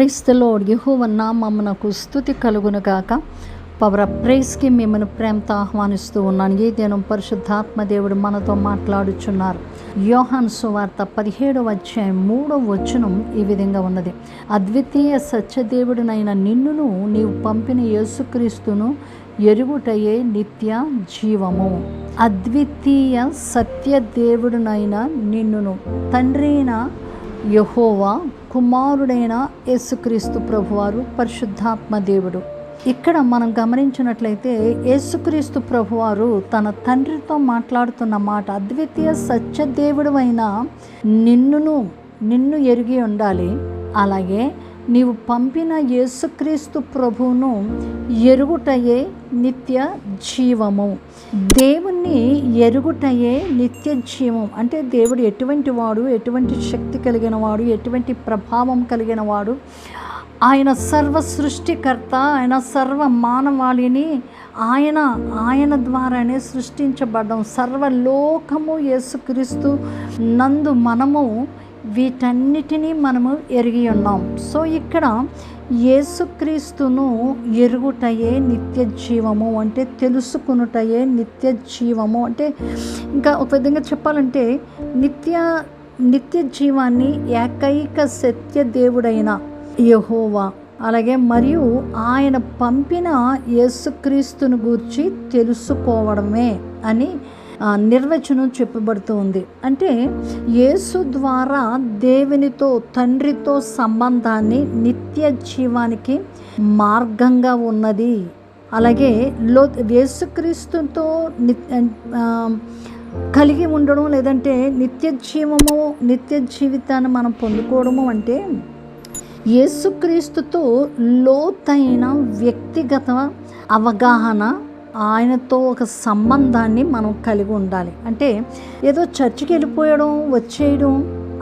క్రీస్తులో యహోవ నామమునకు స్థుతి కలుగునుగాక పవర్ ప్రైస్కి మిమ్మల్ని ప్రేమతో ఆహ్వానిస్తూ ఉన్నాను. ఈ దినం పరిశుద్ధాత్మ దేవుడు మనతో మాట్లాడుచున్నారు. యోహాన్ సువార్త పదిహేడవ అధ్యాయం మూడవ వచనం ఈ విధంగా ఉన్నది. అద్వితీయ సత్యదేవుడినైన నిన్నును నీవు పంపిన యేసుక్రీస్తును ఎరుగుటయే నిత్య జీవము. అద్వితీయ సత్యదేవుడినైన నిన్నును తండ్రి యహోవా కుమారుడైన యేసుక్రీస్తు ప్రభువారు పరిశుద్ధాత్మ దేవుడు. ఇక్కడ మనం గమనించినట్లయితే యేసుక్రీస్తు ప్రభువారు తన తండ్రితో మాట్లాడుతున్న మాట అద్వితీయ సత్యదేవుడు అయిన నిన్నును నిన్ను ఎరిగి ఉండాలి. అలాగే నీవు పంపిన యేసుక్రీస్తు ప్రభువును ఎరుగుటయే నిత్య జీవము. దేవుణ్ణి ఎరుగుటయే నిత్య జీవం. అంటే దేవుడు ఎటువంటి వాడు ఎటువంటి శక్తి కలిగిన వాడు ఎటువంటి ప్రభావం కలిగిన వాడు ఆయన సర్వ సృష్టికర్త ఆయన సర్వ మానవాళిని ఆయన ఆయన ద్వారానే సృష్టించబడ్డం. సర్వలోకము యేసుక్రీస్తు నందు మనము వీటన్నిటినీ మనము ఎరిగి ఉన్నాం. సో ఇక్కడ యేసుక్రీస్తును ఎరుగుటయే నిత్య జీవము అంటే తెలుసుకునుటయే నిత్య జీవము అంటే ఇంకా ఒక విధంగా చెప్పాలంటే నిత్య నిత్య జీవాన్ని ఏకైక సత్య దేవుడైన యహోవా అలాగే మరియు ఆయన పంపిన యేసుక్రీస్తును గూర్చి తెలుసుకోవడమే అని నిర్వచనం చెప్పబడుతూ ఉంది. అంటే యేసు ద్వారా దేవునితో తండ్రితో సంబంధాన్ని నిత్య జీవానికి మార్గంగా ఉన్నది. అలాగే లో యేసుక్రీస్తుతో కలిగి ఉండడం లేదంటే నిత్య జీవము నిత్య జీవితాన్ని మనం పొందుకోవడము అంటే యేసుక్రీస్తుతో లోతైన వ్యక్తిగత అవగాహన ఆయనతో ఒక సంబంధాన్ని మనం కలిగి ఉండాలి. అంటే ఏదో చర్చికి వెళ్ళిపోయడం వచ్చేయడం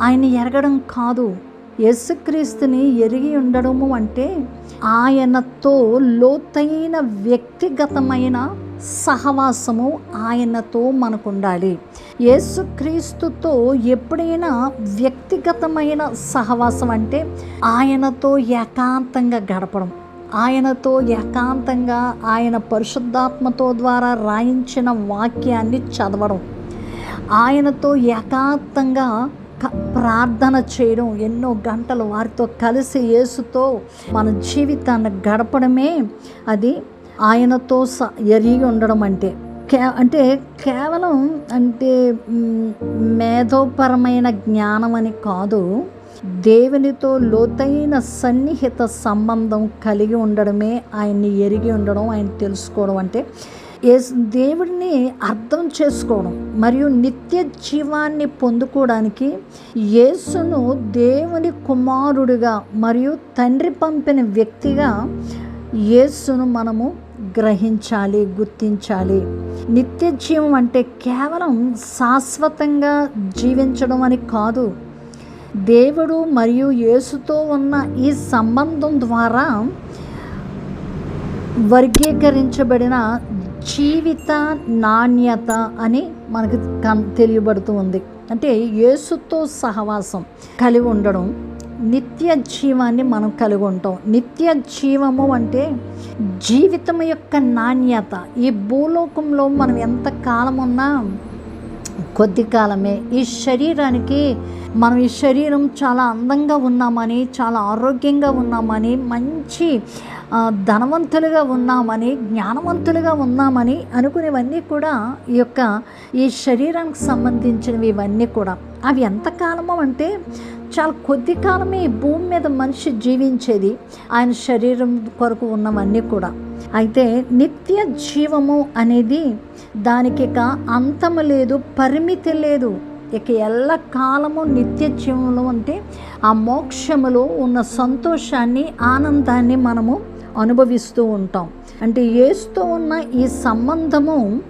ఆయన ఎరగడం కాదు. యేసుక్రీస్తుని ఎరిగి ఉండడము అంటే ఆయనతో లోతైన వ్యక్తిగతమైన సహవాసము ఆయనతో మనకు ఉండాలి యేసుక్రీస్తుతో ఎప్పుడైనా వ్యక్తిగతమైన సహవాసం అంటే ఆయనతో ఏకాంతంగా గడపడం. ఆయనతో ఏకాంతంగా ఆయన పరిశుద్ధాత్మతో ద్వారా రాయించిన వాక్యాన్ని చదవడం. ఆయనతో ఏకాంతంగా ప్రార్థన చేయడం. ఎన్నో గంటలు వారితో కలిసి యేసుతో మన జీవితాన్ని గడపడమే అది ఆయనతో స ఎరిగి ఉండడం అంటే. కే అంటే కేవలం అంటే మేధోపరమైన జ్ఞానం అని కాదు. దేవునితో లోతైన సన్నిహిత సంబంధం కలిగి ఉండడమే ఆయన్ని ఎరిగి ఉండడం ఆయన తెలుసుకోవడం అంటే దేవుడిని అర్థం చేసుకోవడం మరియు నిత్య జీవాన్ని పొందుకోవడానికి యేసును దేవుని కుమారుడిగా మరియు తండ్రి పంపిన వ్యక్తిగా యేసును మనము గ్రహించాలి గుర్తించాలి. నిత్య జీవం అంటే కేవలం శాశ్వతంగా జీవించడం అని కాదు. దేవుడు మరియు యేసుతో ఉన్న ఈ సంబంధం ద్వారా వర్గీకరించబడిన జీవిత నాణ్యత అని మనకు తెలియబడుతూ ఉంది. అంటే యేసుతో సహవాసం కలిగి ఉండడం నిత్య జీవాన్ని మనం కలిగి ఉంటాం. నిత్య జీవము అంటే జీవితం యొక్క నాణ్యత. ఈ భూలోకంలో మనం ఎంత కాలం ఉన్నా కొద్ది కాలమే. ఈ శరీరానికి మనం ఈ శరీరం చాలా అందంగా ఉన్నామని చాలా ఆరోగ్యంగా ఉన్నామని మంచి ధనవంతులుగా ఉన్నామని జ్ఞానవంతులుగా ఉన్నామని అనుకునేవన్నీ కూడా ఈ యొక్క ఈ శరీరానికి సంబంధించినవి ఇవన్నీ కూడా. అవి ఎంతకాలమో అంటే చాలా కొద్ది కాలమే ఈ భూమి మీద మనిషి జీవించేది. ఆయన శరీరం కొరకు ఉన్నవన్నీ కూడా. అయితే నిత్య జీవము అనేది దానికి ఇక అంతము లేదు పరిమితి లేదు. ఇక ఎల్ల కాలము నిత్య జీవంలో అంటే ఆ మోక్షములో ఉన్న సంతోషాన్ని ఆనందాన్ని మనము అనుభవిస్తూ ఉంటాం. అంటే ఏసుతో ఉన్న ఈ సంబంధము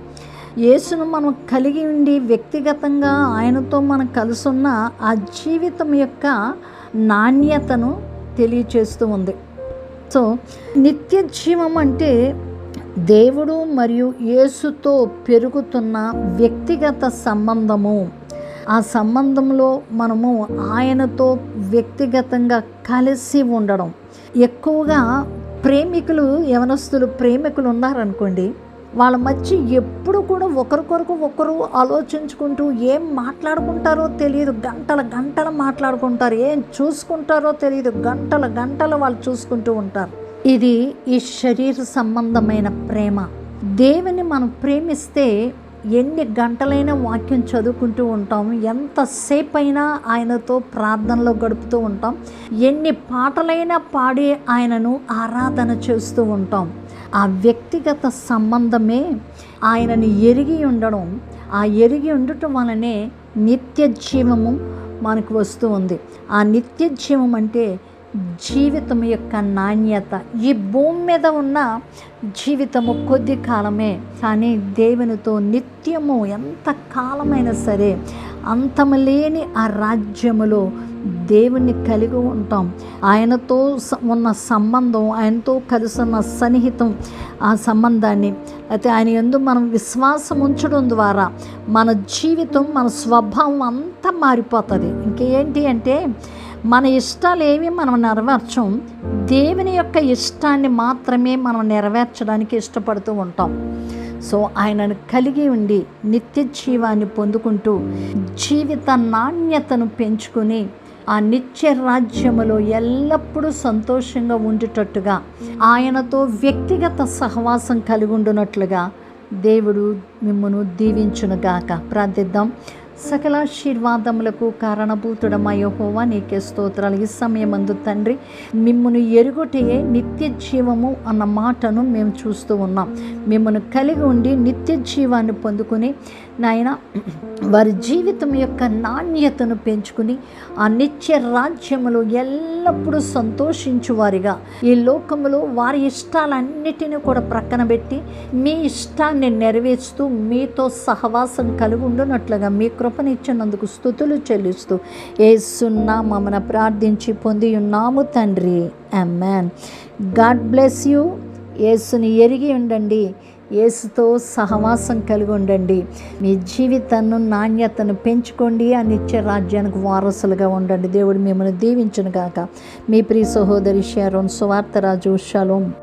యేసును మనం కలిగి ఉండి వ్యక్తిగతంగా ఆయనతో మనం కలుసున్న ఆ జీవితం యొక్క నాణ్యతను తెలియచేస్తూ ఉంది. సో నిత్య జీవం అంటే దేవుడు మరియు యేసుతో పెరుగుతున్న వ్యక్తిగత సంబంధము. ఆ సంబంధంలో మనము ఆయనతో వ్యక్తిగతంగా కలిసి ఉండడం. ఎక్కువగా ప్రేమికులు యవనస్తులు ప్రేమికులు ఉన్నారనుకోండి వాళ్ళ మధ్య ఎప్పుడు కూడా ఒకరికొరకు ఒకరు ఆలోచించుకుంటూ ఏం మాట్లాడుకుంటారో తెలియదు. గంటల గంటలు మాట్లాడుకుంటారు. ఏం చూసుకుంటారో తెలియదు. గంటల గంటలు వాళ్ళు చూసుకుంటూ ఉంటారు. ఇది ఈ శరీర సంబంధమైన ప్రేమ. దేవుని మనం ప్రేమిస్తే ఎన్ని గంటలైనా వాక్యం చదువుకుంటూ ఉంటాం. ఎంతసేపు అయినా ఆయనతో ప్రార్థనలో గడుపుతూ ఉంటాం. ఎన్ని పాటలైనా పాడి ఆయనను ఆరాధన చేస్తూ ఉంటాం. ఆ వ్యక్తిగత సంబంధమే ఆయనని ఎరిగి ఉండడం. ఆ ఎరిగి ఉండటం వలనే నిత్య జీవము మనకు వస్తూ ఉంది. ఆ నిత్య జీవం అంటే జీవితం యొక్క నాణ్యత. ఈ భూమి మీద ఉన్న జీవితము కొద్ది కాలమే. కానీ దేవునితో నిత్యము ఎంత కాలమైనా సరే అంతము లేని ఆ రాజ్యములో దేవుణ్ణి కలిగి ఉంటాం. ఆయనతో ఉన్న సంబంధం ఆయనతో కలిసి ఉన్న సన్నిహితం ఆ సంబంధాన్ని. అయితే ఆయన ఎందు మనం విశ్వాసం ఉంచడం ద్వారా మన జీవితం మన స్వభావం అంతా మారిపోతుంది. ఇంకేంటి అంటే మన ఇష్టాలు ఏవి మనం నెరవేర్చం దేవుని యొక్క ఇష్టాన్ని మాత్రమే మనం నెరవేర్చడానికి ఇష్టపడుతూ ఉంటాం. సో ఆయనను కలిగి ఉండి నిత్య జీవాన్ని పొందుకుంటూ జీవిత నాణ్యతను పెంచుకుని ఆ నిత్య రాజ్యములో ఎల్లప్పుడూ సంతోషంగా ఉండేటట్టుగా ఆయనతో వ్యక్తిగత సహవాసం కలిగి ఉండునట్లుగా దేవుడు మిమ్మను దీవించునుగాక. ప్రార్థిద్దాం. సకలాశీర్వాదములకు కారణభూతుడమా యెహోవా నీకే స్తోత్రాలు. ఈ సమయమందు తండ్రి మిమ్మను ఎరుగుటయే నిత్య జీవము అన్న మాటను మేము చూస్తూ ఉన్నాం. మిమ్మను కలిగి ఉండి నిత్య జీవాన్ని పొందుకుని నాయన వారి జీవితం యొక్క నాణ్యతను పెంచుకుని ఆ నిత్య రాజ్యములో ఎల్లప్పుడూ సంతోషించువారిగా ఈ లోకములో వారి ఇష్టాలన్నిటినీ కూడా ప్రక్కన పెట్టి మీ ఇష్టాన్ని నెరవేర్చుతూ మీతో సహవాసం కలిగి ఉండునట్లుగా మీ కృపనిచ్చినందుకు స్థుతులు చెల్లిస్తూ ఏసున్నా మమ్మన ప్రార్థించి పొంది ఉన్నాము తండ్రి. Amen God bless you. ఏసుని ఎరిగి ఉండండి. యేసుతో సహవాసం కలిగి ఉండండి. మీ జీవితాన్ని నాణ్యతను పెంచుకోండి. ఆ నిత్య రాజ్యానికి వారసులుగా ఉండండి. దేవుడు మిమ్మల్ని దీవించును గాక. మీ ప్రియ సహోదరి షారోన్ సువార్తరాజు షలోం.